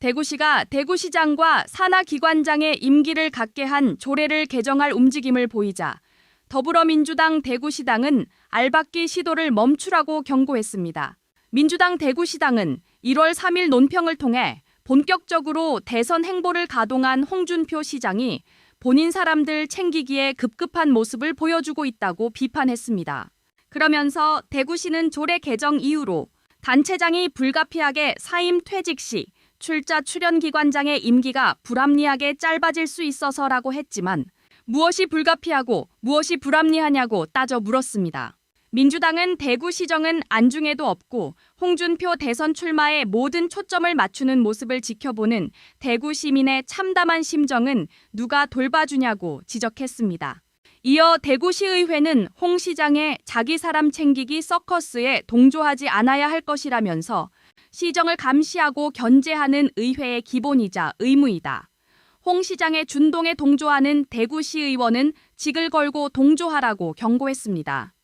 대구시가 대구시장과 산하기관장의 임기를 갖게 한 조례를 개정할 움직임을 보이자 더불어민주당 대구시당은 알박기 시도를 멈추라고 경고했습니다. 민주당 대구시당은 1월 3일 논평을 통해 본격적으로 대선 행보를 가동한 홍준표 시장이 본인 사람들 챙기기에 급급한 모습을 보여주고 있다고 비판했습니다. 그러면서 대구시는 조례 개정 이후로 단체장이 불가피하게 사임 퇴직 시 출자 출연 기관장의 임기가 불합리하게 짧아질 수 있어서라고 했지만 무엇이 불가피하고 무엇이 불합리하냐고 따져 물었습니다. 민주당은 대구 시정은 안중에도 없고 홍준표 대선 출마에 모든 초점을 맞추는 모습을 지켜보는 대구 시민의 참담한 심정은 누가 돌봐주냐고 지적했습니다. 이어 대구시의회는 홍 시장의 자기 사람 챙기기 서커스에 동조하지 않아야 할 것이라면서 시정을 감시하고 견제하는 의회의 기본이자 의무이다. 홍 시장의 준동에 동조하는 대구시의원은 직을 걸고 동조하라고 경고했습니다.